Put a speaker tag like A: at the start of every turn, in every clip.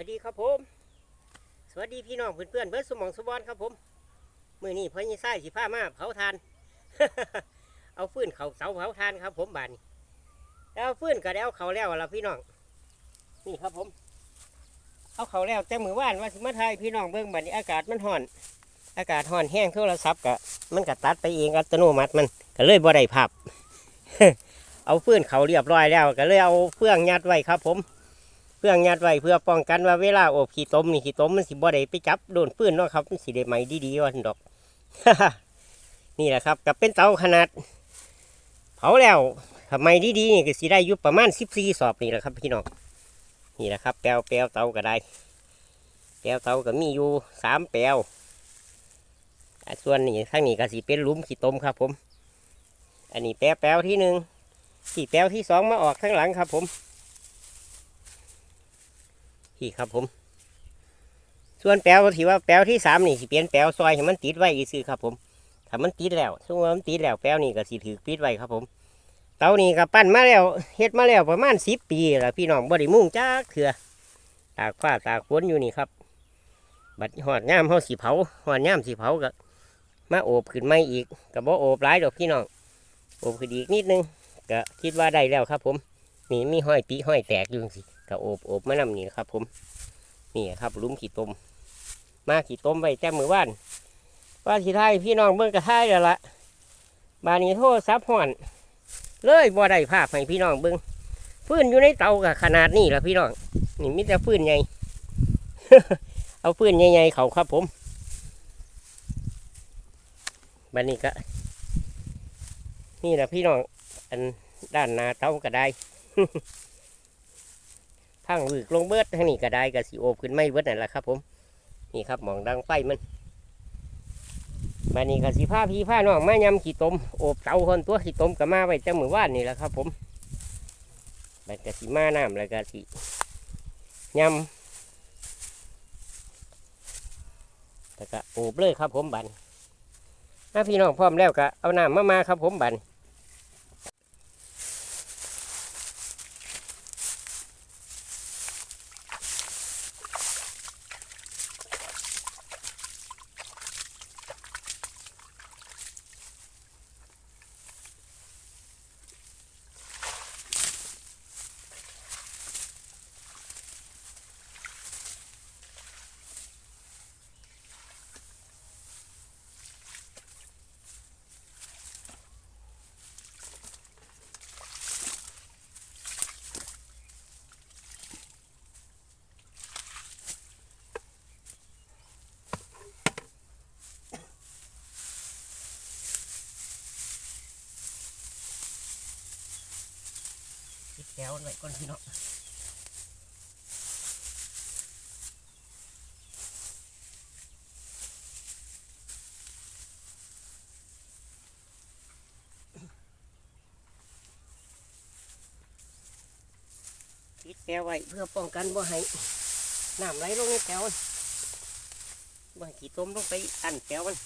A: วัสดีครับผม สวัสดีพี่น้องเพื่อนๆเบิร์ดสมองสมบอนครับผม มือนี้พ่อยี่ไส้สิผ้ามาเผาทาน เอาฟื้นเขาเสาเผาทานครับ ผมบานแล้วฟื้นก็แล้วเขาแล้วละพี่น้อง นี่ครับผม เอาเขาแล้วแต่มือว่านว่าสมาไทยพี่น้องเบิ่งบัดนี้อากาศมันห่อน อากาศห่อนแห้งโทรศัพท์ก็มันก็ตัดไปเองอัตโนมัติมันก็เลยบ่ได้ภาพเอาฟืนเขาเรียบร้อยแล้ว ก็เลยเอาเฟืองยัดไว้ครับผม เพื่องยัดไว้เพื่อป้องกันว่าเวลาโอบขี้ต้มนี่ขี้ต้มมันสิบ่ได้ไปจับโดนปื้นเนาะครับมันสิได้ไหมดีๆว่าซั่นดอก นี่แหละครับกับเป็นเตาขนาด เผาแล้วทำไมดีๆนี่ก็สิได้อยู่ประมาณ14สอบนี่แหละครับพี่น้องนี่แหละครับ แปลวแปลวเตาก็ได้ แปลวเตาก็มีอยู่สามแปลวส่วนนี้ข้างนี้ก็สิเป็นหลุมขี้ต้มครับ ผม อันนี้แปลวแปลวที่หนึ่งที่แปลวที่สองมาออกข้างหลังครับ ผม พี่ครับผม ส่วนแปลวที่ว่าแปลวที่สามนี่สิเปลี่ยนแปลวซอยให้มันติดไว้อีกซื้อครับผมถ้ามันติดแล้วสมมติว่ามันติดแล้วแปลวนี่ก็สิถือปิดไว้ครับผมเตานี่ก็ปั้นมาแล้วเฮ็ดมาแล้วประมาณสิบปีแล้วพี่น้องบ่ได้มุ่งจ้าเถื่อตากฟ้าตากฝนอยู่นี่ครับ บัดหอดย่ามเฮาสิเผาหอดย่ามสิเผาก็มาโอบขึ้นไม่อีกก็บ่โอบหลายดอกพี่น้องโอบขึ้นอีกนิดนึงก็คิดว่าได้แล้วครับผมนี่มีห้อยปีห้อยแตกอยู่สิ ก็โอบโอบมานำนี่ครับ ผมนี่ครับลุมขี้ต้มมาขี้ต้มไว้แจ้มือว่านว่าที่ไทยพี่น้องเบิ่งกระทายแล้วละบานี้โทษซับห่อน เลยบ่ได้ภาพให้พี่น้องเบิ่งฟืนอยู่ในเตากับขนาดนี้ละพี่น้องนี่มีแต่ฟืนใหญ่เอาฟืนใหญ่ๆเขาครับ ผมบันนี้ก็นี่แหละพี่น้องอันด้านหน้าเตาก็ได้ พังวึกลงเบิดทางนี้ก็ได้ก็สิโอบขึ้นไม่เบิดนั่นแหละครับ ผมนี่ครับหมองดังไฟมันมานี่ก็สิผ้าพี่ผ้าน้องมายำขี้ตมโอบเตาคนตัวขี้ตมก็มาไว้แต่มือว่านนี่แหละครับ ผมมันก็สิมาน้ำแล้วก็สิยำแล้วก็โอบเลยครับ ผมบันถ้าพี่น้องพร้อมแล้วก็เอาน้ำมามาครับ ผมบัน ก้วไว้ก่อนพี่น้องปิดแก้วไว้เพื่อป้องกันบ่ให้น้ำไหลลงในแก้วบ่ให้ขี้ต้มลงไปอันแก้วมัน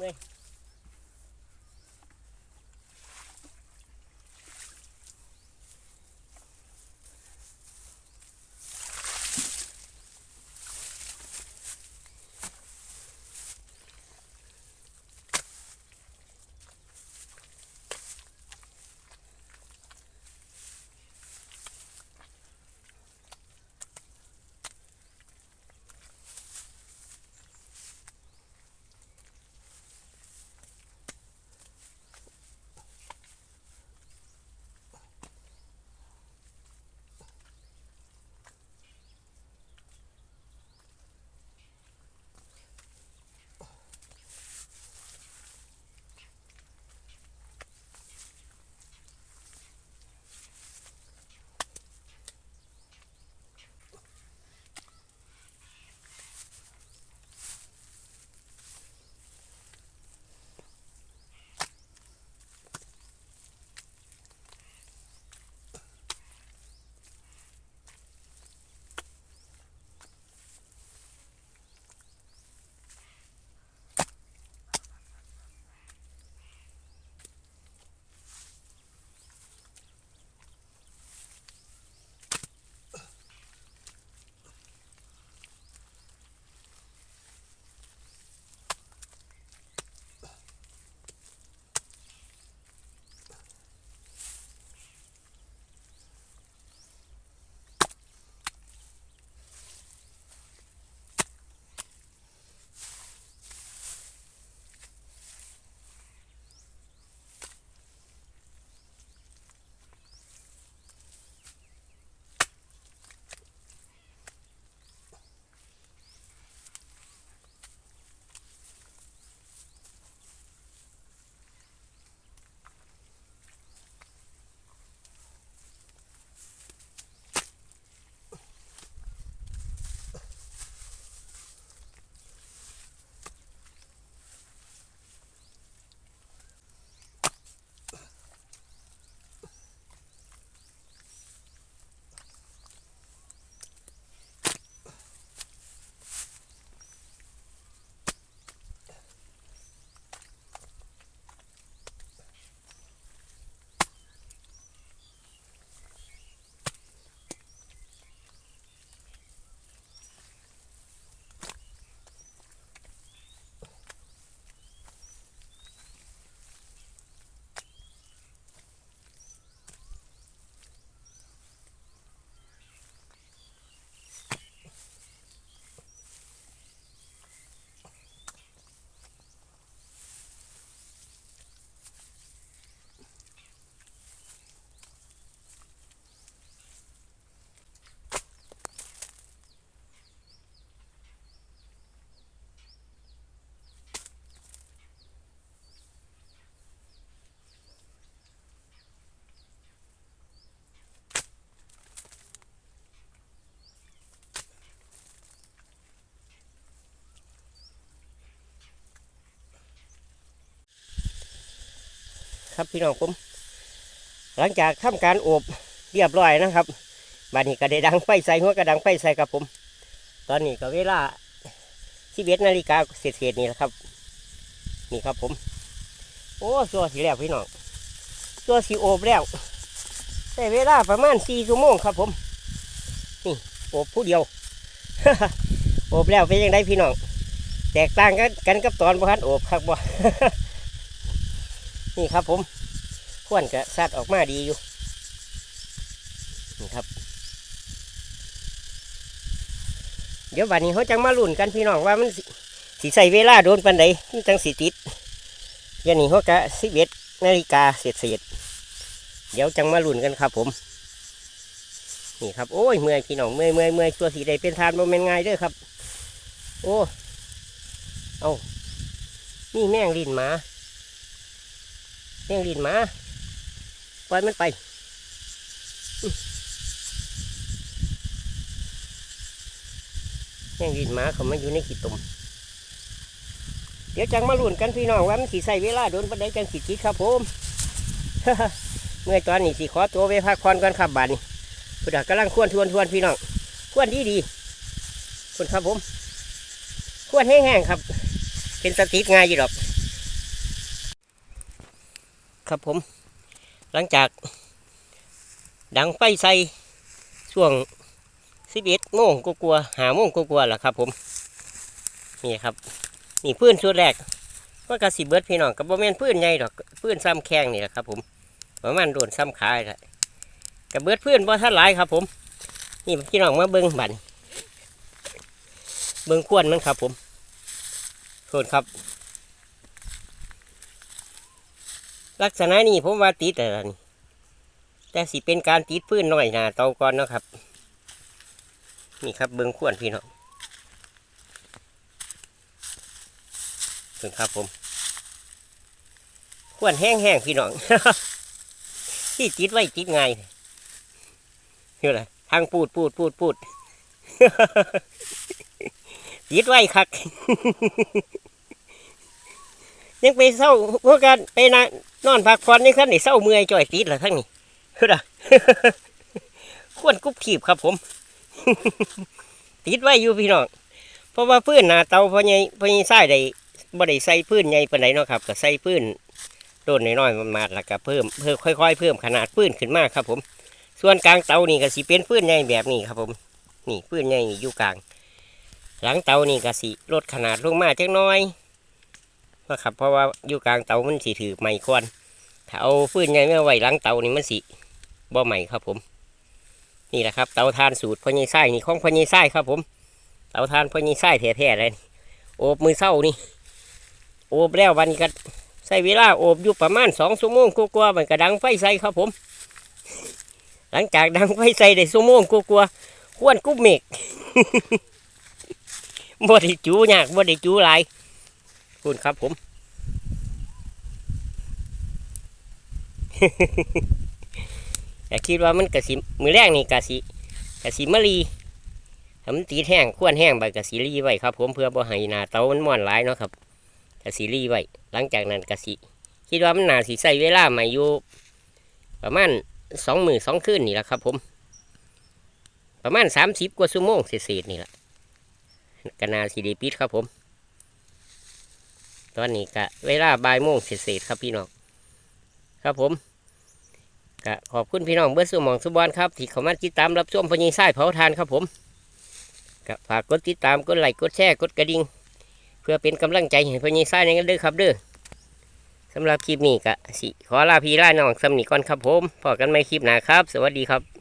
A: เมื่อย ครับพี่น้องผม หลังจากทำการอบเรียบร้อยนะครับบัดนี้ก็ได้ดังไฟใส่หัวกระดังไฟใส่ครับผม ตอนนี้ก็เวลาที่เบ็ดนาฬิกาเศษๆนี่แหละครับ นี่ครับผม โอ้ตัวสีแล้วพี่น้องตัวสีโอบแล้วใช้เวลาประมาณสี่ชั่วโมงครับผม นี่โอบผู้เดียวโอบแล้วเป็นยังไงพี่น้องแตกต่างกันกันกับตอนบ่ทันโอบครับบ่ นี่ครับผมขวนกระซัดออกมาดีอยู่ นี่ครับ เดี๋ยววันนี้เขาจังมาลุ่นกันพี่น้องว่ามันสิสิใส่เวลาโดนปันใดมันจังสิติดยวนี้เขากะสิบเอ็ดนาฬิกาเสร็จเสร็จเดี๋ยวจังมาลุ่นกันครับผม นี่ครับ โอ้ยเมื่อยพี่น้องเมื่อยเมื่อยเมื่อยตัวสีใดเป็นทานโมเมนง่ายเด้อครับ โอ้ เอานี่แม่งลิ้นหมา แม่งลินมาปล่อยมันไปอื้อแม่งลินมาเขามาอยู่ในขีดตุ่มเดี๋ยวจังมาลุ้นกันพี่น้องว่ามันสีใส่เวลาโดนปันไดจังสีคิดครับผมเมื่อตอนนี้สีขอตัวไปพักผ่อนกันครับบานนี้พุทธกำลังควรทวนทวนพี่น้องควรดีดีคุณครับผมควรแห้งๆครับ เป็นสติกง่ายอยู่ดอก ครับผม หลังจาก ดังไฟใส่ช่วงสิบเอ็ดโมงก็กลัวหาโมงก็กลัวาๆล่ะครับ ผม นี่ครับ นี่พื้นชุดแรกว่ากระสีเบิดพี่น้องกับโบแมนพื้นใหญ่ดอกพื้นซ้ำแข้งนี่แหละครับ ผมประมาณโดนซ้ำขาแหละกับเบิดพื้นบ่ท่านหลายครับ ผม นี่พี่น้องมาเบิ้งบันเบิ้งขวนมันครับ ผมโทษครับ ลักษณะนี้ผมว่าติดแต่ละนี่แต่สิเป็นการติดพื้นหน่อยนาเตาก่อนนะครับ นี่ครับเบิ้งขวนพี่น้องถึงครับผมขวนแห้งๆพี่น้องที่ติดไว้ติดไง่ายนี่แหละทางปูดปูดปูดปูดติดไว้คักยังไปเศร้าพวกกันไปนะ นอนพักผ่อนนี่ขั้นนี่เศร้าเมื่อยจ่อยติดเหรอทั้งนี้คืออะควรกุบขีบครับผม ติดไว้อยู่พี่น้องเพราะว่าพื้นหนาเตาพอใหญ่พอใหญ่ใส่ได้บ่ได้ใส่พื้นใหญ่ปานใดเนาะครับก็ใส่พื้นโดนน้อยๆมาดแล้วก็เพิ่มเพิ่มค่อย ๆ เพิ่มขนาดพื้นขึ้นมากครับ ผม ส่วนกลางเตานี่ก็สิเป็นพื้นใหญ่แบบนี้ครับ ผม นี่พื้นใหญ่นี่อยู่กลาง หลังเตานี่ก็สิลดขนาดลงมาจักน้อย นะครับ เพราะว่าอยู่กลางเตามันสีถือไม้ควันถ้าเอาฟืนใหญ่มาไว้หลังเตานี่มันสิบ่ใหม่ครับผม นี่แหละครับ เตาทานสูตรพ่อใหญ่ไส้นี่ของพ่อใหญ่ไส้ครับผม เตาทานพ่อใหญ่ไส้แท้ๆเลยโอบมือเศร้านี่ โอบแล้ววันนี้ก็ใช้เวลาโอบอยู่ประมาณสองชั่วโมงกว่าๆมันก็ดังไฟใส่ครับผม หลังจากดังไฟใส่ได้ชั่วโมงกว่าๆควนกุบเมกบ่ได้จูยากบ่ได้จูหลาย คุณครับผมแต่คิดว่ามันกะสิมือแรกนี่กะสิกะสิมะลีทำมันตีดแห้งขวนแห้งใบกะสิรีไว้ครับ ผมเพื่อบ่ให้หนาเตามันม่อนหลายเนาะครับกะสิรีไว้หลังจากนั้นกะสิคิดว่ามันน่าสิใส่เวลาใหม่อยู่ประมาณสองมือสองคืนนี่แหละครับ ผม ประมาณสามสิบกว่าชั่วโมงเศษๆนี่แหละกนาสิไดีปิดครับผม ตอนนี้กะเวลาบ่ายโมงเศษๆครับพี่น้องครับผมกะขอบคุณพี่น้องเบิร์ดสมองสุบอนครับที่เข้ามาติดตามรับชมพญิงไส้เผาทานครับผมกะฝากกดติดตามกดไลค์กดแชร์กดกระดิ่งเพื่อเป็นกำลังใจให้พญิงไส้ในกันเด้อครับเด้อสำหรับคลิปนี้กะสิขอลาพี่ลาน้องสำนีก่อนครับผมพอกันไม่คลิปหนาครับ สวัสดีครับ